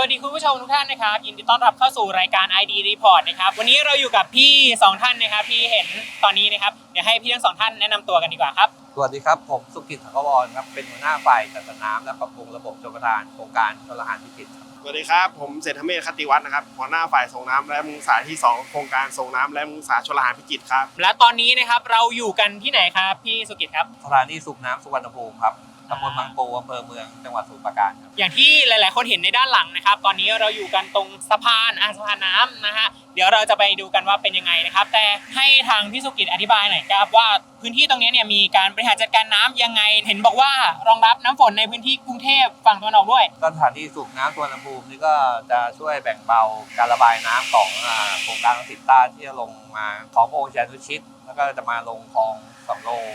สวัสดีคุณผู้ชมทุกท่านนะครับยินดีต้อนรับเข้าสู่รายการ ID Report นะครับวันนี้เราอยู่กับพี่สองท่านนะครับที่เห็นตอนนี้นะครับเดี๋ยวให้พี่ทั้งสองท่านแนะนำตัวกันดีกว่าครับสวัสดีครับ ผมสุกิจสังกวรครับเป็นหัวหน้าฝ่ายจัดสรรน้ำและปรับปรุงระบบชลประทานโครงการชลหานพิจิตรครับสวัสดีครับ ผมเศรษฐเมธคติวัฒน์นะครับหัวหน้าฝ่ายส่งน้ำและมุงสาที่ 2 โครงการส่งน้ำและมุงสาชลหานพิจิตรครับและตอนนี้นะครับเราอยู่กันที่ไหนครับพี่สุกิตครับสถานีสูบน้ำสุวรรณภูมิครับ ตำบลบางปูอำเภอเมืองจังหวัดสมุพรปราการครับ อย่างที่หลาย ๆ คนเห็นในด้านหลังนะครับ ตอนนี้เราอยู่กันตรงสะพานอ่าสะพานน้ำนะฮะ เดี๋ยวเราจะไปดูกันว่าเป็นยังไงนะครับ แต่ให้ทางพี่สุกิตอธิบายหน่อยครับว่าพื้นที่ตรงนี้เนี่ยมีการบริหารจัดการน้ำยังไง เห็นบอกว่ารองรับน้ำฝนในพื้นที่กรุงเทพฝั่งตะวันออกด้วย ก็สถานีสูบน้ำสุวรรณภูมินี่ก็จะช่วยแบ่งเบาการระบายน้ำของอ่าโครงการลังสิตใต้ที่จะลงมาของพระองค์ชานุชิต แล้วก็จะมาลงคลองสำโรง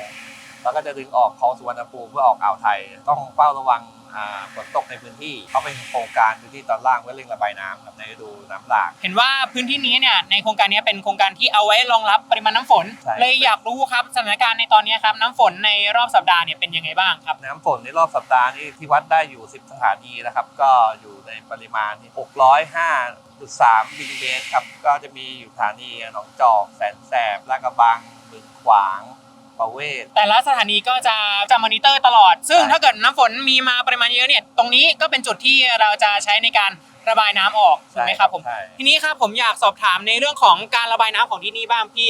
แล้วก็จะดึงออกคลองสุวรรณภูมิเพื่อออกอ่าวไทย ต้องเฝ้าระวังอ่าฝนตกในพื้นที่เพราะเป็นโครงการพื้นที่ตอนล่างเพื่อเร่งระบายน้ำครับในฤดูน้ำหลาก เห็นว่าพื้นที่นี้เนี่ยในโครงการนี้เป็นโครงการที่เอาไว้รองรับปริมาณน้ำฝนใช่เลยอยากรู้ครับสถานการณ์ในตอนนี้ครับน้ำฝนในรอบสัปดาห์เนี่ยเป็นยังไงบ้างครับ น้ำฝนในรอบสัปดาห์นี้ที่วัดได้อยู่ 10 สถานีนะครับ ก็อยู่ในปริมาณที่605.3มิลลิเมตรครับก็จะมีอยู่สถานีหนองจอกแสนแสบลาดกระบังบึงขวาง ประเวศ แต่ละสถานีก็จะจะมอนิเตอร์ตลอด ซึ่งใช่ ถ้าเกิดน้ำฝนมีมาปริมาณเยอะเนี่ย ตรงนี้ก็เป็นจุดที่เราจะใช้ในการระบายน้ำออกถูกไหมครับผม ใช่ทีนี้ครับผมอยากสอบถามในเรื่องของการระบายน้ำของที่นี่บ้างพี่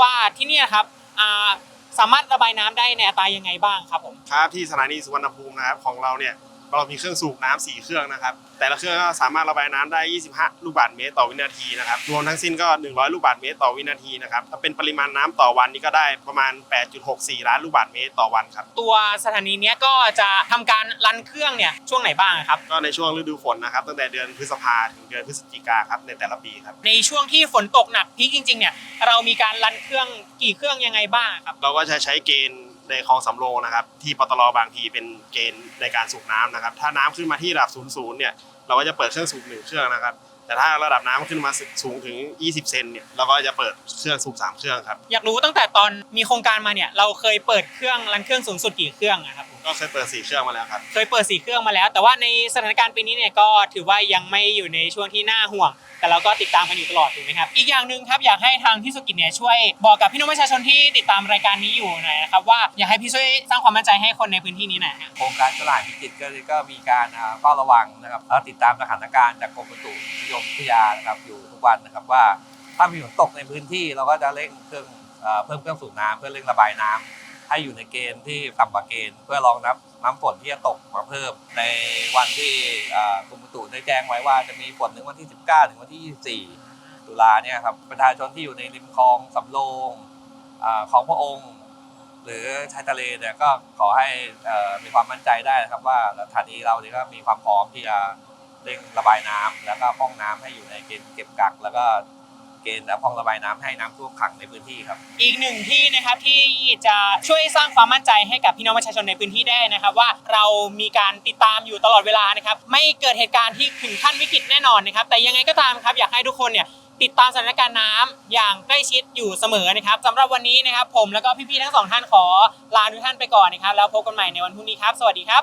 ว่าที่เนี่ยครับอ่าสามารถระบายน้ำได้ในอัตรายังไงบ้างครับผม ครับที่สถานีสุวรรณภูมินะครับของเราเนี่ย เรามีเครื่องสูบน้ำ4เครื่องนะครับ แต่ละเครื่องก็สามารถระบายน้ำได้ 25 ลูกบาศก์เมตรต่อวินาทีนะครับ รวมทั้งสิ้นก็ 100 ลูกบาศก์เมตรต่อวินาทีนะครับ ถ้าเป็นปริมาณน้ำต่อวันนี่ก็ได้ประมาณ 8.64 ล้านลูกบาศก์เมตรต่อวันครับ ตัวสถานีเนี้ยก็จะทำการรันเครื่องเนี่ยช่วงไหนบ้างครับ ก็ในช่วงฤดูฝนนะครับ ตั้งแต่เดือนพฤษภาถึงเดือนพฤศจิกาครับในแต่ละปีครับ ในช่วงที่ฝนตกหนักพีคจริงๆเนี่ย เรามีการรันเครื่องกี่เครื่องยังไงบ้างครับ เราก็จะใช้เกณฑ์ ในคลองสำโรงนะครับ ที่ปตลบางทีเป็นเกณฑ์ในการสูบน้ำนะครับ ถ้าน้ำขึ้นมาที่ระดับ0ูนย์เนี่ย เราก็จะเปิดเครื่องสูบหนึ่งเครื่องนะครับ แต่ถ้าระดับน้ำขึ้นมาสูงถึง 20 เซนเนี่ยเราก็จะเปิดเครื่องสูบสามเครื่องครับ อยากรู้ตั้งแต่ตอนมีโครงการมาเนี่ยเราเคยเปิดเครื่องรันเครื่องสูงสุดกี่เครื่องอะครับผมก็เคยเปิดสี่เครื่องมาแล้วครับ เคยเปิดสี่เครื่องมาแล้ว แต่ว่าในสถานการณ์ปีนี้เนี่ยก็ถือว่ายังไม่อยู่ในช่วงที่น่าห่วง แต่เราก็ติดตามกันอยู่ตลอดถูกไหมครับ อีกอย่างหนึ่งครับอยากให้ทางพี่สุกิจเนี่ยช่วยบอกกับพี่น้องประชาชนที่ติดตามรายการนี้อยู่หน่อยนะครับว่าอยากให้พี่ช่วยสร้างความมั่นใจให้คนในพื้นที่นี้หน่อยครับโครงการตลาดพิจิตรก็ก็มีการอ่าเฝ้าระวังนะครับแล้วติดตามสถานการณ์จากกรมอุตุนิยมวิทยานะครับอยู่ทุกวันนะครับว่าถ้ามีฝนตกในพื้นที่เราก็จะเร่งเครื่องเพิ่มเครื่องสูบน้ำเพื่อเร่งระบายน้ำให้อยู่ในเกณฑ์ที่ต่ำกว่าเกณฑ์ เพื่อรองรับน้ำฝนที่จะตกมาเพิ่ม ในวันที่กรมอุตุได้แจ้งไว้ว่าจะมีฝนถึงวันที่ 19 ถึงวันที่ 24 ตุลาเนี่ยครับประชาชนที่อยู่ในริมคลองสำโรงอของพระองค์ หรือชายทะเลเนี่ยก็ขอให้มีความมั่นใจได้นะครับว่าสถานีเราเนี่ยก็มีความพร้อมที่จะ เร่งระบายน้ำแล้วก็ป้องน้ำให้อยู่ในเกณฑ์เก็บกัก แล้วก็เกณฑ์และพองระบายน้ำให้น้ำท่วมขังในพื้นที่ครับ อีกหนึ่งที่นะครับที่จะช่วยสร้างความมั่นใจให้กับพี่น้องประชาชนในพื้นที่ได้นะครับ ว่าเรามีการติดตามอยู่ตลอดเวลานะครับ ไม่เกิดเหตุการณ์ที่ถึงขั้นวิกฤตแน่นอนนะครับ แต่ยังไงก็ตามครับอยากให้ทุกคนเนี่ยติดตามสถานการณ์น้ำอย่างใกล้ชิดอยู่เสมอนะครับสำหรับวันนี้นะครับ ผมแล้วก็พี่ๆทั้งสองท่านขอลาทุกท่านไปก่อนนะครับแล้วพบกันใหม่ในวันพรุ่งนี้ครับ สวัสดีครับ